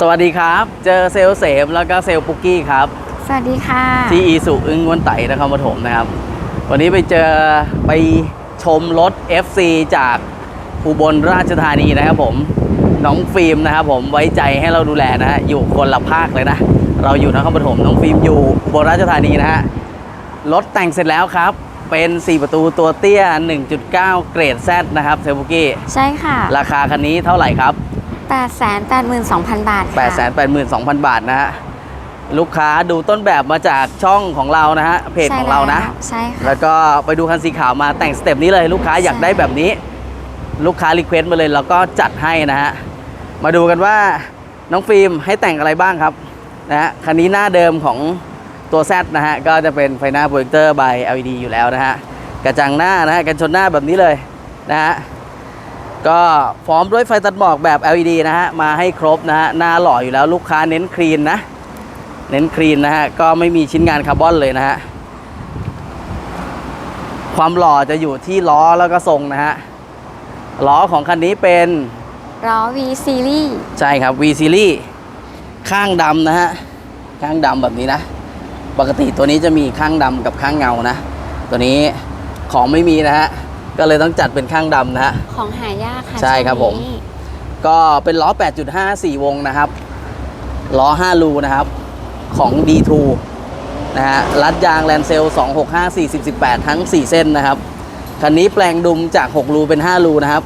สวัสดีครับ เจอเซลลเสมแล้วก็เซลลปุกกี้ครับ สวัสดีค่ะ ที่อีสุอึ้งวนไต่นครปฐมนะครับ วันนี้ไปเจอไปชมรถ FC จากอุบลราชธานีนะครับผมน้องฟิล์มนะครับผมไว้ใจให้เราดูแลนะฮะอยู่คนละภาคเลยนะ เราอยู่นครปฐมน้องฟิล์มอยู่อุบลราชธานีนะฮะรถแต่งเสร็จแล้วครับ เป็น 4 ประตูตัวเตี้ย 1.9 เกรด Z นะครับเซลลปุกกี้ใช่ค่ะ ราคาคันนี้เท่าไหร่ครับ 882,000 บาทค่ะ882,000 บาทนะฮะ ลูกค้าดูต้นแบบมาจากช่องของเรานะฮะ เพจของเรานะ ใช่ค่ะ แล้วก็ไปดูคันสีขาวมาแต่งสเต็ปนี้เลย ลูกค้าอยากใช่ได้แบบนี้ ลูกค้ารีเควสต์มาเลยเราก็จัดให้นะฮะ มาดูกันว่าน้องฟิล์มให้แต่งอะไรบ้างครับนะฮะคันนี้หน้าเดิมของตัว Z นะฮะ ก็จะเป็นไฟหน้าโปรเจคเตอร์ by LED อยู่แล้วนะฮะ กระจังหน้านะฮะกันชนหน้าแบบนี้เลยนะฮะ ก็พร้อมด้วยไฟตัดหมอกแบบ LED นะฮะ มาให้ครบนะฮะ หน้าหล่ออยู่แล้วลูกค้าเน้นคลีนนะ เน้นคลีนนะฮะ ก็ไม่มีชิ้นงานคาร์บอนเลยนะฮะ ความหล่อจะอยู่ที่ล้อแล้วก็ทรงนะฮะ ล้อของคันนี้เป็นล้อ V Series ใช่ครับ V Series ข้างดำนะฮะ ข้างดำแบบนี้นะ ปกติตัวนี้จะมีข้างดำกับข้างเงานะ ตัวนี้ของไม่มีนะฮะ ก็เลยต้องจัดเป็นข้างดำนะฮะ ของหายากค่ะใช่ครับผมวงนี้ก็เป็นล้อ 8.5 4 วงนะครับ ล้อ 5 รูนะครับ ของ D2 นะฮะ รัดยางแลนเซล 265 40 18 ทั้ง 4 เส้นนะครับ คันนี้แปลงดุมจาก 6 รูเป็น 5 รูนะครับ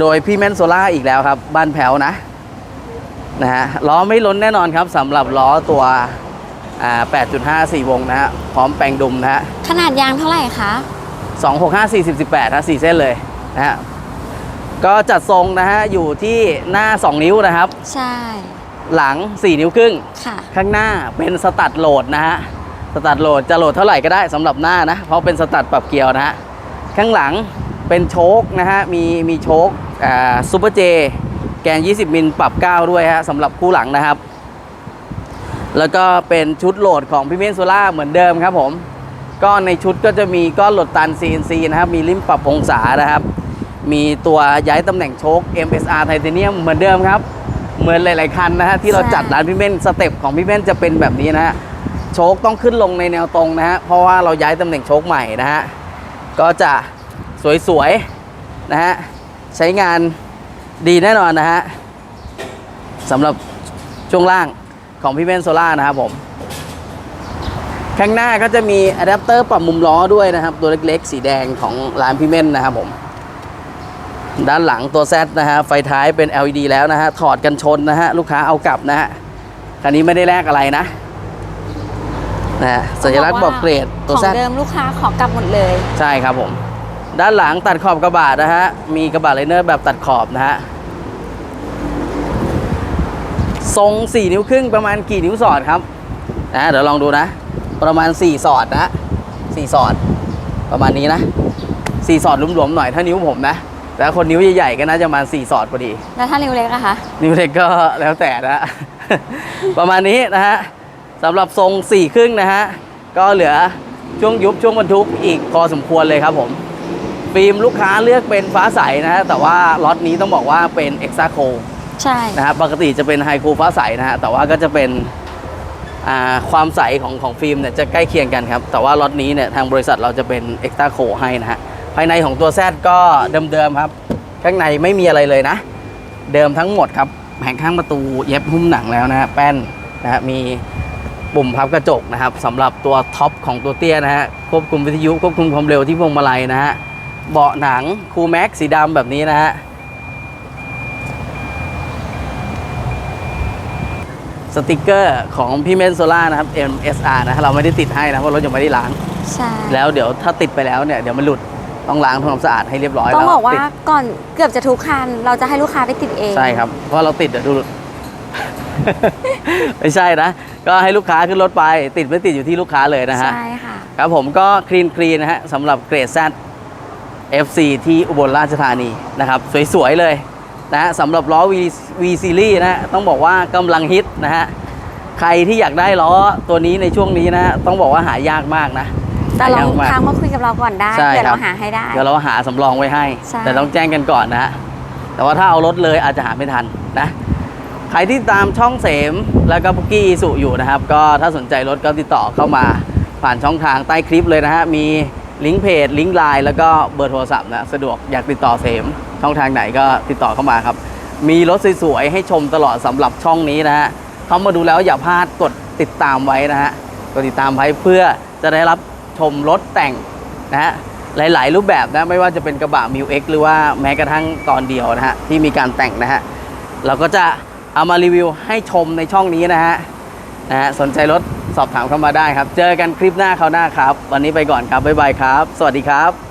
โดยพี่แมนโซล่าอีกแล้วครับ บ้านแผวนะ นะฮะ ล้อไม่ล้นแน่นอนครับสำหรับล้อตัวอ่า8.5 4 วงนะฮะ พร้อมแปลงดุมนะฮะ ขนาดยางเท่าไหร่คะ 265 40 18นะ4เส้นเลยนะฮะก็จัดทรงนะฮะอยู่ที่หน้า 2 นิ้วนะครับ ใช่ หลัง 4 นิ้วครึ่ง ค่ะ ข้างหน้าเป็นสตัดโหลดนะฮะสตัดโหลดจะโหลดเท่าไหร่ก็ได้สำหรับหน้านะ เพราะเป็นสตัดปรับเกียร์นะฮะข้างหลังเป็นโชคนะฮะมีมีโชคอ่าซูเปอร์เจแกน 20 มิลปรับ 9 ด้วยฮะสำหรับคู่หลังนะครับ แล้วก็เป็นชุดโหลดของพี่เมนโซล่าเหมือนเดิมครับผม ก็ในชุดก็จะมีก้อนโหลดตัน CNC นะครับ มีริมปรับองศานะครับ มีตัวย้ายตำแหน่งโชค MSR ไทเทเนียมเหมือนเดิมครับ เหมือนหลายๆคันนะฮะที่เราจัดร้านพี่เม่นสเต็ปของพี่เม่นจะเป็นแบบนี้นะฮะโชคต้องขึ้นลงในแนวตรงนะฮะเพราะว่าเราย้ายตำแหน่งโชคใหม่นะฮะก็จะสวยๆนะฮะใช้งานดีแน่นอนนะฮะสำหรับช่วงล่างของพี่เม่นโซล่านะครับผม ข้างหน้าก็จะมีอะแดปเตอร์ปรับมุมล้อด้วยนะครับ ตัวเล็กๆ สีแดงของร้านพี่เม่นนะครับผม ด้านหลังตัว Z นะฮะไฟท้ายเป็น LED แล้วนะฮะถอดกันชนนะฮะลูกค้าเอากลับนะฮะคันนี้ไม่ได้แลกอะไรนะนะฮะสัญลักษณ์บอกเกรดตัวของ Z เดิมลูกค้าขอกลับหมดเลย ใช่ครับผม ด้านหลังตัดขอบกระบะนะฮะมีกระบะไลเนอร์แบบตัดขอบนะฮะทรง 4 นิ้วครึ่งประมาณกี่นิ้วสอดครับนะเดี๋ยวลองดูนะ ประมาณ 4 สอดนะ4สอดประมาณนี้นะ4สอดหลวมๆหน่อยถ้านิ้วผมนะแล้วคนนิ้วใหญ่ๆก็น่าจะประมาณ4สอดพอดี แล้วถ้านิ้วเล็กอะคะ นิ้วเล็กก็แล้วแต่นะ ประมาณนี้นะฮะสำหรับทรงสี่ครึ่งนะฮะ ก็เหลือช่วงยุบช่วงบรรทุกอีกพอสมควรเลยครับผม ฟิล์มลูกค้าเลือกเป็นฟ้าใสนะฮะ แต่ว่าล็อตนี้ต้องบอกว่าเป็นเอ็กซ์ c โค ใช่ นะครับปกติจะเป็นไฮคูฟ้าใสนะฮะ แต่ว่าก็จะเป็นอ่า ความใสของของฟิล์มเนี่ยจะใกล้เคียงกันครับ แต่ว่าล็อตนี้เนี่ยทางบริษัทเราจะเป็นเอ็กซ์ c โคให้นะฮะ ภายในของตัวแซดก็เดิมๆครับ ข้างในไม่มีอะไรเลยนะ เดิมทั้งหมดครับแผงข้างประตูเย็บหุ้มหนังแล้วนะฮะแป้นนะฮะมีปุ่มพับกระจกนะครับสำหรับตัวท็อปของตัวเตี้ยนะฮะควบคุมวิทยุควบคุมความเร็วที่พวงมาลัยนะฮะเบาะหนังคูแม็กสีดำแบบนี้นะฮะ สติกเกอร์ของพี่เมนโซล่านะครับ MSR นะเราไม่ได้ติดให้นะเพราะรถยังไม่ได้ล้าง ใช่แล้วเดี๋ยวถ้าติดไปแล้วเนี่ยเดี๋ยวมันหลุดต้องล้างทำความสะอาดให้เรียบร้อยต้องแล้วบอกว่าติดก่อนเกือบจะทุกคันเราจะให้ลูกค้าไปติดเอง ใช่ครับ เพราะเราติดเดี๋ยวดู ไม่ใช่นะ ก็ให้ลูกค้าขึ้นรถไป ติดไม่ติดอยู่ที่ลูกค้าเลยนะฮะ ใช่ค่ะ ครับผมก็คลีนคลีนนะฮะสำหรับเกรด Z FC ที่อุบลราชธานีนะครับ สวย ๆ เลย นะฮะสำหรับล้อ V V Series นะฮะต้องบอกว่ากำลังฮิตนะฮะใครที่อยากได้ล้อตัวนี้ในช่วงนี้นะฮะต้องบอกว่าหายากมากนะแต่ลองหายากมากทางมาคุยกับเราก่อนได้ใช่เดี๋ยวครัเราบ หาให้ได้ เดี๋ยวเราหาสำรองไว้ให้ ใช่ แต่ต้องแจ้งกันก่อนนะฮะแต่ว่าถ้าเอารถเลยอาจจะหาไม่ทันนะ ใครที่ตามช่องเสมแล้วก็ปุกกี้อีสุอยู่นะครับ ก็ถ้าสนใจรถก็ติดต่อเข้ามาผ่านช่องทางใต้คลิปเลยนะฮะ มี ลิงก์เพจ ลิงก์ไลน์แล้วก็เบอร์โทรศัพท์นะ สะดวกอยากติดต่อเสม ช่องทางไหนก็ติดต่อเข้ามาครับ มีรถสวยๆให้ชมตลอดสำหรับช่องนี้นะฮะเข้ามาดูแล้วอย่าพลาดกดติดตามไว้นะฮะกดติดตามไว้เพื่อจะได้รับชมรถแต่งนะฮะหลาย ๆ รูปแบบนะไม่ว่าจะเป็นกระบะมิวเอ็กหรือว่าแม้กระทั่งตอนเดียวนะฮะที่มีการแต่งนะฮะเราก็จะเอามารีวิวให้ชมในช่องนี้นะฮะนะฮะสนใจรถ สอบถามเข้ามาได้ครับ เจอกันคลิปหน้าคราวหน้าครับ วันนี้ไปก่อนครับ บ๊ายบายครับ สวัสดีครับ